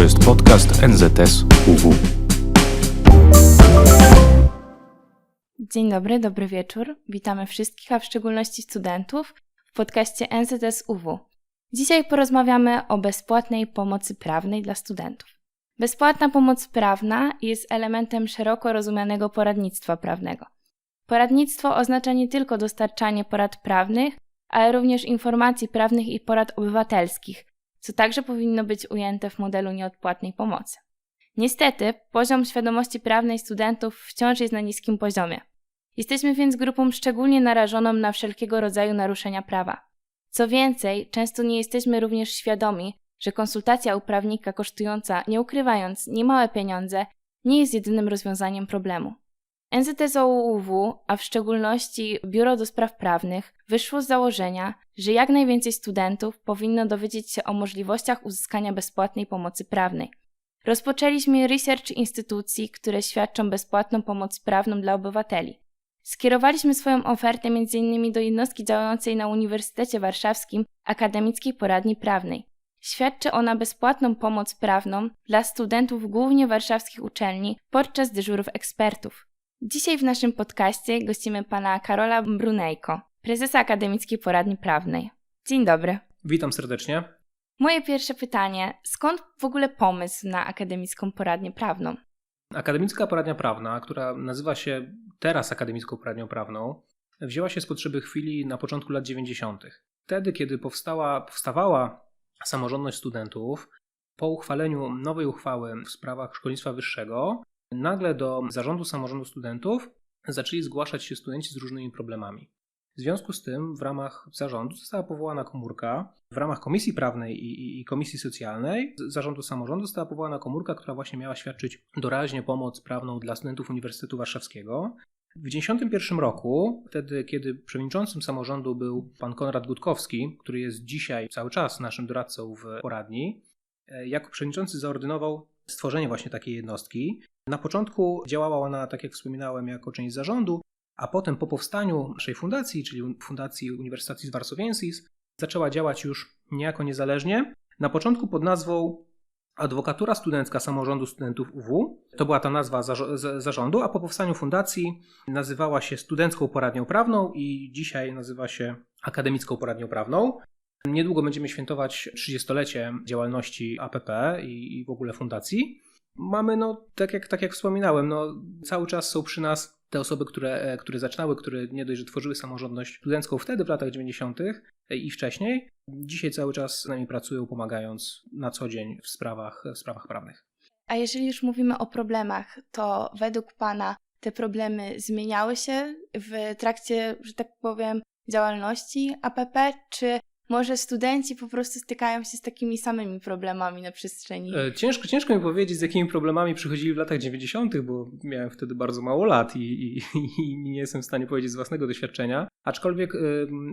To jest podcast NZS UW. Dzień dobry, dobry wieczór. Witamy wszystkich, a w szczególności studentów w podcaście NZS UW. Dzisiaj porozmawiamy o bezpłatnej pomocy prawnej dla studentów. Bezpłatna pomoc prawna jest elementem szeroko rozumianego poradnictwa prawnego. Poradnictwo oznacza nie tylko dostarczanie porad prawnych, ale również informacji prawnych i porad obywatelskich, co także powinno być ujęte w modelu nieodpłatnej pomocy. Niestety, poziom świadomości prawnej studentów wciąż jest na niskim poziomie. Jesteśmy więc grupą szczególnie narażoną na wszelkiego rodzaju naruszenia prawa. Co więcej, często nie jesteśmy również świadomi, że konsultacja u prawnika kosztująca, nie ukrywając, niemałe pieniądze, nie jest jedynym rozwiązaniem problemu. NZSOUW, a w szczególności Biuro do Spraw Prawnych, wyszło z założenia, że jak najwięcej studentów powinno dowiedzieć się o możliwościach uzyskania bezpłatnej pomocy prawnej. Rozpoczęliśmy research instytucji, które świadczą bezpłatną pomoc prawną dla obywateli. Skierowaliśmy swoją ofertę m.in. do jednostki działającej na Uniwersytecie Warszawskim Akademickiej Poradni Prawnej. Świadczy ona bezpłatną pomoc prawną dla studentów głównie warszawskich uczelni podczas dyżurów ekspertów. Dzisiaj w naszym podcaście gościmy pana Karola Brunejko, prezesa Akademickiej Poradni Prawnej. Dzień dobry. Witam serdecznie. Moje pierwsze pytanie: skąd w ogóle pomysł na Akademicką Poradnię Prawną? Akademicka Poradnia Prawna, która nazywa się teraz Akademicką Poradnią Prawną, wzięła się z potrzeby chwili na początku lat 90. Wtedy, kiedy powstała, powstawała samorządność studentów, po uchwaleniu nowej uchwały w sprawach szkolnictwa wyższego, nagle do zarządu samorządu studentów zaczęli zgłaszać się studenci z różnymi problemami. W związku z tym w ramach zarządu została powołana komórka, w ramach Komisji Prawnej i, i, i, Komisji Socjalnej zarządu samorządu została powołana komórka, która właśnie miała świadczyć doraźnie pomoc prawną dla studentów Uniwersytetu Warszawskiego. W 1991 roku, wtedy kiedy przewodniczącym samorządu był pan Konrad Gutkowski, który jest dzisiaj cały czas naszym doradcą w poradni, e, jako przewodniczący zaordynował stworzenie właśnie takiej jednostki. Na początku działała ona, tak jak wspominałem, jako część zarządu, a potem po powstaniu naszej fundacji, czyli Fundacji Universitatis Varsoviensis, zaczęła działać już niejako niezależnie. Na początku pod nazwą Adwokatura Studencka Samorządu Studentów UW. To była ta nazwa zarządu, a po powstaniu fundacji nazywała się Studencką Poradnią Prawną i dzisiaj nazywa się Akademicką Poradnią Prawną. Niedługo będziemy świętować 30-lecie działalności APP i, w ogóle fundacji. Mamy, no, tak jak, tak jak wspominałem, no, cały czas są przy nas te osoby, które, które zaczynały, które nie dość, że tworzyły samorządność studencką wtedy w latach 90. i wcześniej, dzisiaj cały czas z nami pracują, pomagając na co dzień w sprawach, w sprawach prawnych. A jeżeli już mówimy o problemach, to według Pana te problemy zmieniały się w trakcie, że tak powiem, działalności APP, czy może studenci po prostu stykają się z takimi samymi problemami na przestrzeni. E, ciężko, ciężko mi powiedzieć, z jakimi problemami przychodzili w latach 90., bo miałem wtedy bardzo mało lat i, i, i nie jestem w stanie powiedzieć z własnego doświadczenia. Aczkolwiek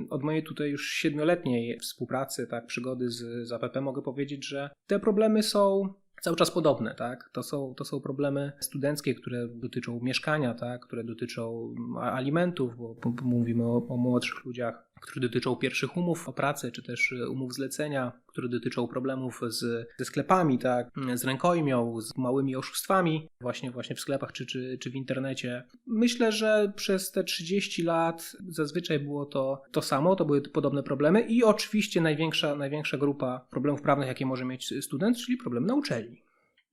od mojej tutaj już siedmioletniej współpracy, tak, przygody z, z APP mogę powiedzieć, że te problemy są cały czas podobne, tak? To są, to są problemy studenckie, które dotyczą mieszkania, tak? Które dotyczą alimentów, bo, bo mówimy o, o młodszych ludziach, które dotyczą pierwszych umów o pracę, czy też e, umów zlecenia, które dotyczą problemów z, ze sklepami, tak, z rękojmią, z małymi oszustwami, właśnie, właśnie w sklepach czy, czy, czy w internecie. Myślę, że przez te 30 lat zazwyczaj było to to samo, to były podobne problemy i oczywiście największa, największa grupa problemów prawnych, jakie może mieć student, czyli problem na uczelni.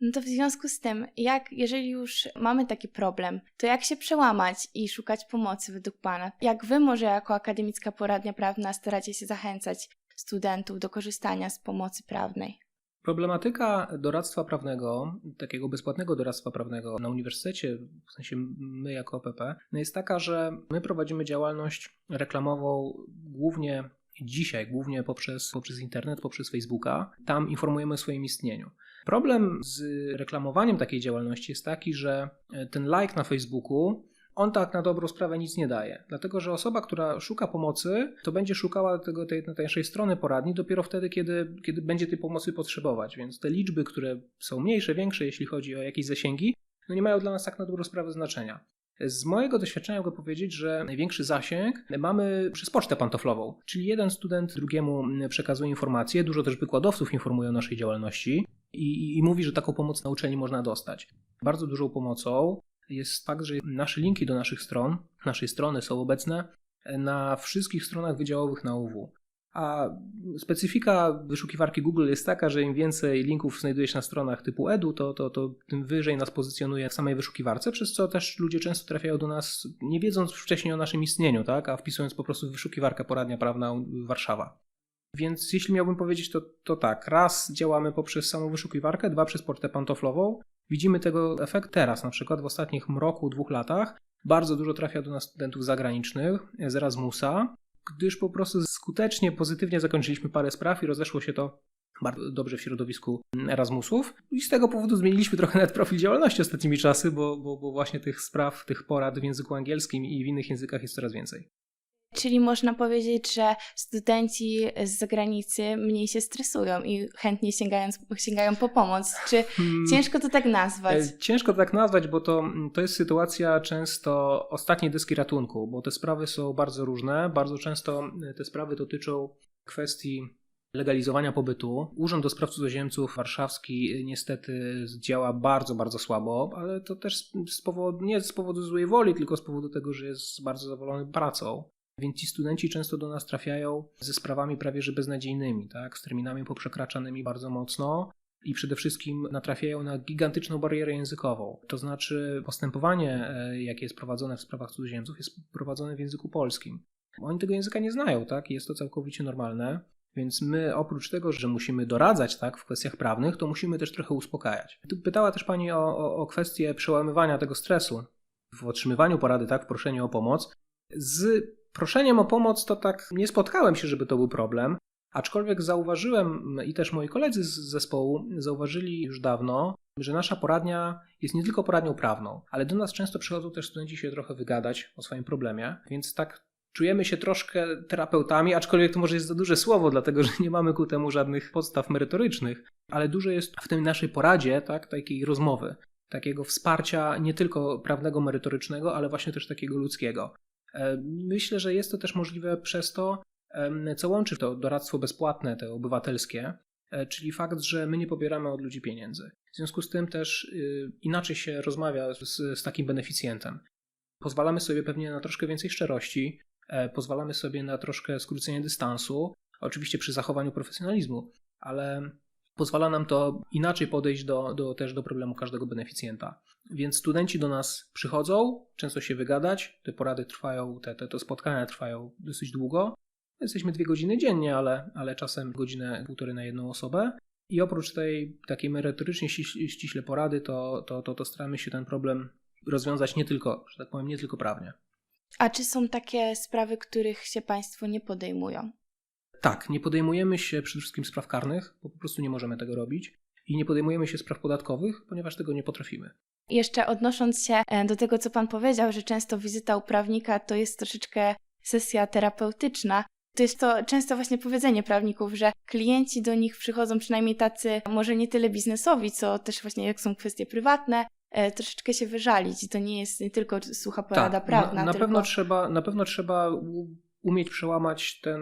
No to w związku z tym, jak jeżeli już mamy taki problem, to jak się przełamać i szukać pomocy według Pana? Jak Wy może jako akademicka poradnia prawna staracie się zachęcać studentów do korzystania z pomocy prawnej? Problematyka doradztwa prawnego, takiego bezpłatnego doradztwa prawnego na uniwersytecie, w sensie my jako OPP, no jest taka, że my prowadzimy działalność reklamową głównie dzisiaj, głównie poprzez, poprzez internet, poprzez Facebooka. Tam informujemy o swoim istnieniu. Problem z reklamowaniem takiej działalności jest taki, że e, ten like na Facebooku on tak na dobrą sprawę nic nie daje. Dlatego, że osoba, która szuka pomocy, to będzie szukała tego, tej, naszej strony poradni dopiero wtedy, kiedy, kiedy będzie tej pomocy potrzebować. Więc te liczby, które są mniejsze, większe, jeśli chodzi o jakieś zasięgi, no nie mają dla nas tak na dobrą sprawę znaczenia. Z mojego doświadczenia mogę powiedzieć, że największy zasięg mamy przez pocztę pantoflową, czyli jeden student drugiemu przekazuje informacje, dużo też wykładowców informuje o naszej działalności. I, i mówi, że taką pomoc na uczelni można dostać. Bardzo dużą pomocą jest fakt, że nasze linki do naszych stron, naszej strony są obecne na wszystkich stronach wydziałowych na UW. A specyfika wyszukiwarki Google jest taka, że im więcej linków znajduje się na stronach typu edu, to, to, to tym wyżej nas pozycjonuje w samej wyszukiwarce, przez co też ludzie często trafiają do nas nie wiedząc wcześniej o naszym istnieniu, tak? a wpisując po prostu wyszukiwarkę poradnia prawna Warszawa. Więc jeśli miałbym powiedzieć, to, to tak. Raz działamy poprzez samą wyszukiwarkę, dwa przez portę pantoflową. Widzimy tego efekt teraz, na przykład w ostatnich roku, dwóch latach. Bardzo dużo trafia do nas studentów zagranicznych z Erasmusa, gdyż po prostu skutecznie, pozytywnie zakończyliśmy parę spraw i rozeszło się to bardzo dobrze w środowisku Erasmusów. I z tego powodu zmieniliśmy trochę nawet profil działalności ostatnimi czasy, bo, bo, bo właśnie tych spraw, tych porad w języku angielskim i w innych językach jest coraz więcej. Czyli można powiedzieć, że studenci z zagranicy mniej się stresują i chętnie sięgają, sięgają po pomoc. Czy hmm. ciężko to tak nazwać? E, ciężko to tak nazwać, bo to, to jest sytuacja często ostatniej deski ratunku, bo te sprawy są bardzo różne. Bardzo często te sprawy dotyczą kwestii legalizowania pobytu. Urząd do Spraw Cudzoziemców warszawski niestety działa bardzo, bardzo słabo, ale to też z powodu, nie z powodu złej woli, tylko z powodu tego, że jest bardzo zadowolony pracą. Więc ci studenci często do nas trafiają ze sprawami prawie że beznadziejnymi, tak? z terminami poprzekraczanymi bardzo mocno i przede wszystkim natrafiają na gigantyczną barierę językową. To znaczy, postępowanie, e, jakie jest prowadzone w sprawach cudzoziemców, jest prowadzone w języku polskim. Oni tego języka nie znają, tak? Jest to całkowicie normalne. Więc my oprócz tego, że musimy doradzać tak, w kwestiach prawnych, to musimy też trochę uspokajać. Tu pytała też Pani o, o, o kwestię przełamywania tego stresu w otrzymywaniu porady, tak, w proszeniu o pomoc. Z proszeniem o pomoc to tak nie spotkałem się, żeby to był problem, aczkolwiek zauważyłem i też moi koledzy z zespołu zauważyli już dawno, że nasza poradnia jest nie tylko poradnią prawną, ale do nas często przychodzą też studenci się trochę wygadać o swoim problemie, więc tak czujemy się troszkę terapeutami, aczkolwiek to może jest za duże słowo, dlatego że nie mamy ku temu żadnych podstaw merytorycznych, ale dużo jest w tej naszej poradzie, tak, takiej rozmowy, takiego wsparcia nie tylko prawnego, merytorycznego, ale właśnie też takiego ludzkiego. E, myślę, że jest to też możliwe przez to, co łączy to doradztwo bezpłatne, te obywatelskie, e, czyli fakt, że my nie pobieramy od ludzi pieniędzy. W związku z tym też y, inaczej się rozmawia z, z takim beneficjentem. Pozwalamy sobie pewnie na troszkę więcej szczerości, e, pozwalamy sobie na troszkę skrócenie dystansu, oczywiście przy zachowaniu profesjonalizmu, ale pozwala nam to inaczej podejść do, do, też do problemu każdego beneficjenta. Więc studenci do nas przychodzą, często się wygadać, te porady trwają, te, te, te spotkania trwają dosyć długo. Jesteśmy dwie godziny dziennie, ale, ale czasem godzinę, półtorej na jedną osobę. I oprócz tej takiej merytorycznie ściśle porady, to, to, to, to staramy się ten problem rozwiązać nie tylko, że tak powiem, nie tylko prawnie. A czy są takie sprawy, których się Państwo nie podejmują? Tak, nie podejmujemy się przede wszystkim spraw karnych, bo po prostu nie możemy tego robić. I nie podejmujemy się spraw podatkowych, ponieważ tego nie potrafimy. Jeszcze odnosząc się e, do tego, co Pan powiedział, że często wizyta u prawnika to jest troszeczkę sesja terapeutyczna, to jest to często właśnie powiedzenie prawników, że klienci do nich przychodzą przynajmniej tacy, może nie tyle biznesowi, co też właśnie jak są kwestie prywatne, e, troszeczkę się wyżalić. I to nie jest nie tylko sucha porada tak, prawna. Na, na tylko... pewno trzeba, na pewno trzeba umieć przełamać ten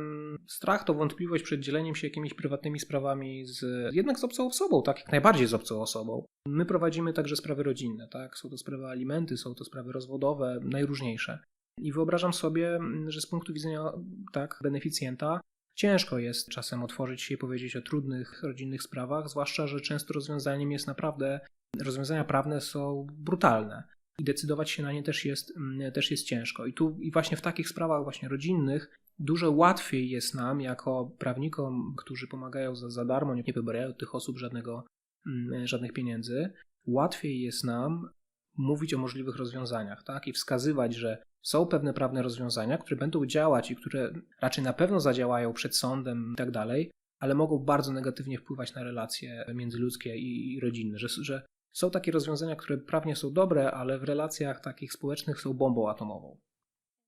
strach, tą wątpliwość przed dzieleniem się jakimiś prywatnymi sprawami z, jednak z obcą osobą, tak jak najbardziej z obcą osobą. My prowadzimy także sprawy rodzinne, tak? Są to sprawy alimenty, są to sprawy rozwodowe, najróżniejsze. I wyobrażam sobie, że z punktu widzenia tak, beneficjenta ciężko jest czasem otworzyć się i powiedzieć o trudnych rodzinnych sprawach, zwłaszcza, że często rozwiązaniem jest naprawdę, rozwiązania prawne są brutalne i decydować się na nie też jest, mm, też jest ciężko. I tu i właśnie w takich sprawach właśnie rodzinnych dużo łatwiej jest nam, jako prawnikom, którzy pomagają za, za darmo, nie wybierają tych osób żadnego, mm, żadnych pieniędzy, łatwiej jest nam mówić o możliwych rozwiązaniach, tak? I wskazywać, że są pewne prawne rozwiązania, które będą działać i które raczej na pewno zadziałają przed sądem i tak dalej, ale mogą bardzo negatywnie wpływać na relacje międzyludzkie i rodzinne, że, że są takie rozwiązania, które prawnie są dobre, ale w relacjach takich społecznych są bombą atomową.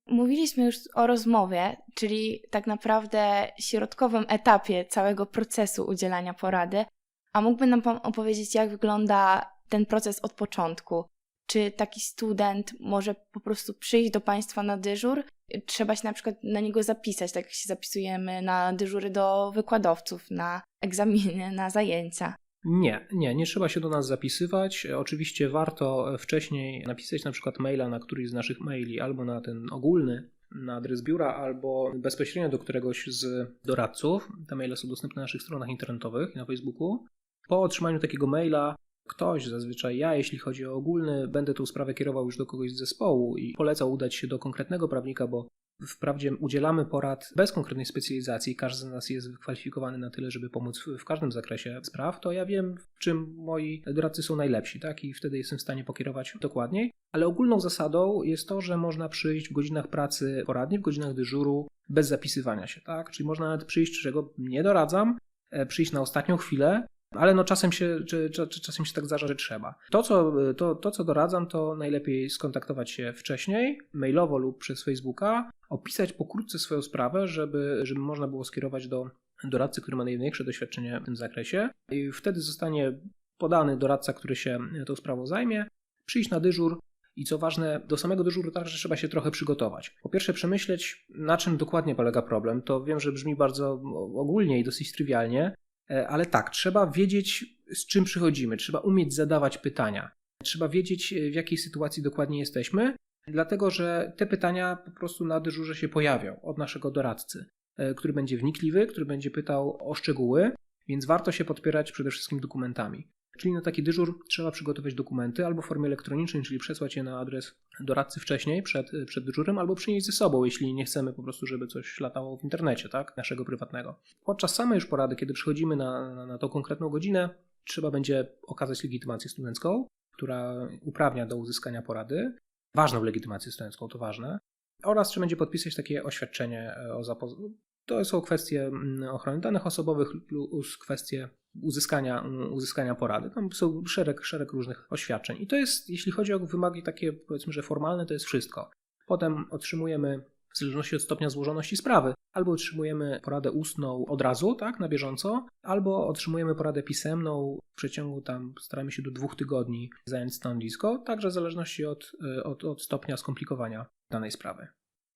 Mówiliśmy już o rozmowie, czyli tak naprawdę środkowym etapie całego procesu udzielania porady. A mógłby nam Pan opowiedzieć, jak wygląda ten proces od początku? Czy taki student może po prostu przyjść do Państwa na dyżur? Trzeba się na przykład na niego zapisać, tak jak się zapisujemy na dyżury do wykładowców, na egzaminy, na zajęcia. Nie, nie, nie trzeba się do nas zapisywać. Oczywiście warto wcześniej napisać na przykład maila na któryś z naszych maili albo na ten ogólny, na adres biura, albo bezpośrednio do któregoś z doradców. Te maile są dostępne na naszych stronach internetowych i na Facebooku. Po otrzymaniu takiego maila ktoś, zazwyczaj ja, jeśli chodzi o ogólny, będę tą sprawę kierował już do kogoś z zespołu i polecał udać się do konkretnego prawnika, bo Wprawdzie udzielamy porad bez konkretnej specjalizacji, każdy z nas jest wykwalifikowany na tyle, żeby pomóc w każdym zakresie spraw, to ja wiem, w czym moi doradcy są najlepsi, tak? I wtedy jestem w stanie pokierować dokładniej. Ale ogólną zasadą jest to, że można przyjść w godzinach pracy poradni, w godzinach dyżuru bez zapisywania się, tak? Czyli można nawet przyjść, czego nie doradzam, e, przyjść na ostatnią chwilę, ale no czasem się, czy, czy, czasem się tak zdarza, że trzeba. To co, to, to, co doradzam, to najlepiej skontaktować się wcześniej, mailowo lub przez Facebooka, opisać pokrótce swoją sprawę, żeby, żeby można było skierować do doradcy, który ma największe doświadczenie w tym zakresie. I wtedy zostanie podany doradca, który się tą sprawą zajmie, przyjść na dyżur, i co ważne, do samego dyżuru także trzeba się trochę przygotować. Po pierwsze, przemyśleć, na czym dokładnie polega problem. To wiem, że brzmi bardzo ogólnie i dosyć trywialnie, ale tak, trzeba wiedzieć, z czym przychodzimy, trzeba umieć zadawać pytania, trzeba wiedzieć, e, w jakiej sytuacji dokładnie jesteśmy, dlatego że te pytania po prostu na dyżurze się pojawią od naszego doradcy, e, który będzie wnikliwy, który będzie pytał o szczegóły, więc warto się podpierać przede wszystkim dokumentami. Czyli na taki dyżur trzeba przygotować dokumenty albo w formie elektronicznej, czyli przesłać je na adres doradcy wcześniej, przed, przed dyżurem, albo przynieść ze sobą, jeśli nie chcemy po prostu, żeby coś latało w internecie, tak, naszego prywatnego. Podczas samej już porady, kiedy przychodzimy na, na, na tą konkretną godzinę, trzeba będzie okazać legitymację studencką, która uprawnia do uzyskania porady. Ważną legitymację studencką, to ważne. Oraz trzeba będzie podpisać takie oświadczenie o zapo- to są kwestie mm, ochrony danych osobowych plus kwestie uzyskania, mm, uzyskania porady. Tam są szereg, szereg różnych oświadczeń. I to jest, jeśli chodzi o wymagi takie, powiedzmy, że formalne, to jest wszystko. Potem otrzymujemy, w zależności od stopnia złożoności sprawy, albo otrzymujemy poradę ustną od razu, tak, na bieżąco, albo otrzymujemy poradę pisemną w przeciągu tam, staramy się do dwóch tygodni zająć stanowisko, także w zależności od, od, od stopnia skomplikowania danej sprawy.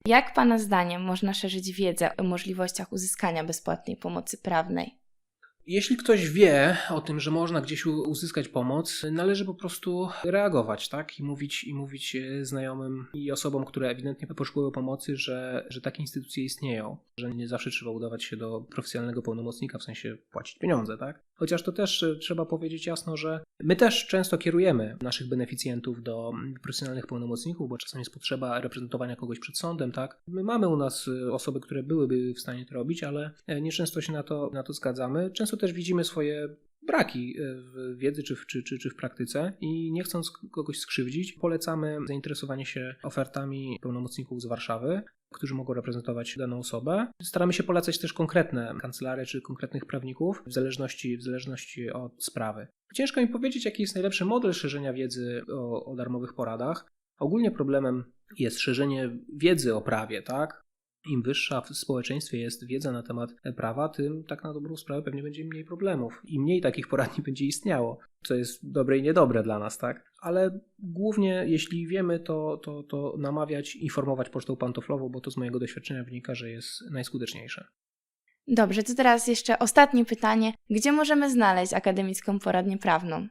Jak Pana zdaniem można szerzyć wiedzę o możliwościach uzyskania bezpłatnej pomocy prawnej? Jeśli ktoś wie o tym, że można gdzieś uzyskać pomoc, należy po prostu reagować, tak? I mówić, i mówić e, znajomym i osobom, które ewidentnie poszukują pomocy, że, że takie instytucje istnieją, że nie zawsze trzeba udawać się do profesjonalnego pełnomocnika, w sensie płacić pieniądze, tak? Chociaż to też e, trzeba powiedzieć jasno, że my też często kierujemy naszych beneficjentów do profesjonalnych pełnomocników, bo czasem jest potrzeba reprezentowania kogoś przed sądem, tak? My mamy u nas e, osoby, które byłyby w stanie to robić, ale nieczęsto się na to, na to zgadzamy. Często też widzimy swoje braki e, w wiedzy czy w, czy, czy, czy w praktyce i nie chcąc kogoś skrzywdzić, polecamy zainteresowanie się ofertami pełnomocników z Warszawy, którzy mogą reprezentować daną osobę. Staramy się polecać też konkretne kancelarie czy konkretnych prawników w zależności, w zależności od sprawy. Ciężko mi powiedzieć, jaki jest najlepszy model szerzenia wiedzy o, o darmowych poradach. Ogólnie problemem jest szerzenie wiedzy o prawie, tak? Im wyższa w społeczeństwie jest wiedza na temat prawa, tym tak na dobrą sprawę pewnie będzie mniej problemów i mniej takich poradni będzie istniało, co jest dobre i niedobre dla nas, tak? Ale głównie jeśli wiemy, to, to, to namawiać, informować pocztą pantoflową, bo to z mojego doświadczenia wynika, że jest najskuteczniejsze. Dobrze, to teraz jeszcze ostatnie pytanie. Gdzie możemy znaleźć akademicką poradnię prawną?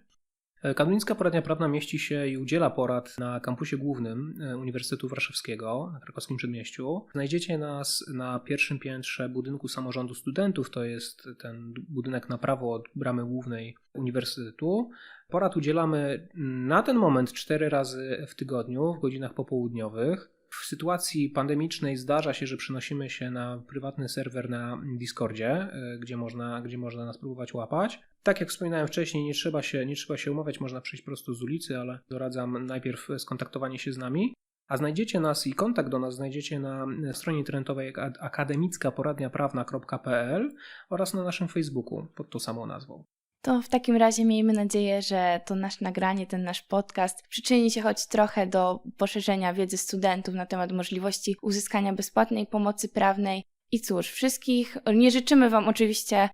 E, Kanonicka Poradnia Prawna mieści się i udziela porad na kampusie głównym e, Uniwersytetu Warszawskiego na krakowskim przedmieściu. Znajdziecie nas na pierwszym piętrze budynku samorządu studentów, to jest ten budynek na prawo od bramy głównej Uniwersytetu. Porad udzielamy na ten moment cztery razy w tygodniu w godzinach popołudniowych. W sytuacji pandemicznej zdarza się, że przenosimy się na prywatny serwer na Discordzie, e, gdzie można, gdzie można nas próbować łapać. Tak jak wspominałem wcześniej, nie trzeba, się, nie trzeba się umawiać, można przyjść prosto z ulicy, ale doradzam najpierw skontaktowanie się z nami. A znajdziecie nas i kontakt do nas znajdziecie na stronie internetowej akademickaporadniaprawna.pl oraz na naszym Facebooku pod tą samą nazwą. To w takim razie miejmy nadzieję, że to nasze nagranie, ten nasz podcast przyczyni się choć trochę do poszerzenia wiedzy studentów na temat możliwości uzyskania bezpłatnej pomocy prawnej. I cóż, wszystkich nie życzymy Wam oczywiście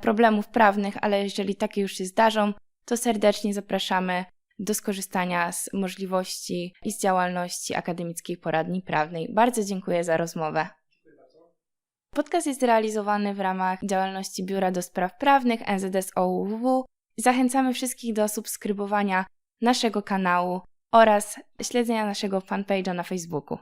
problemów prawnych, ale jeżeli takie już się zdarzą, to serdecznie zapraszamy do skorzystania z możliwości i z działalności Akademickiej Poradni Prawnej. Bardzo dziękuję za rozmowę. Podcast jest realizowany w ramach działalności Biura do Spraw Prawnych NZS OUW Zachęcamy wszystkich do subskrybowania naszego kanału oraz śledzenia naszego fanpage'a na Facebooku.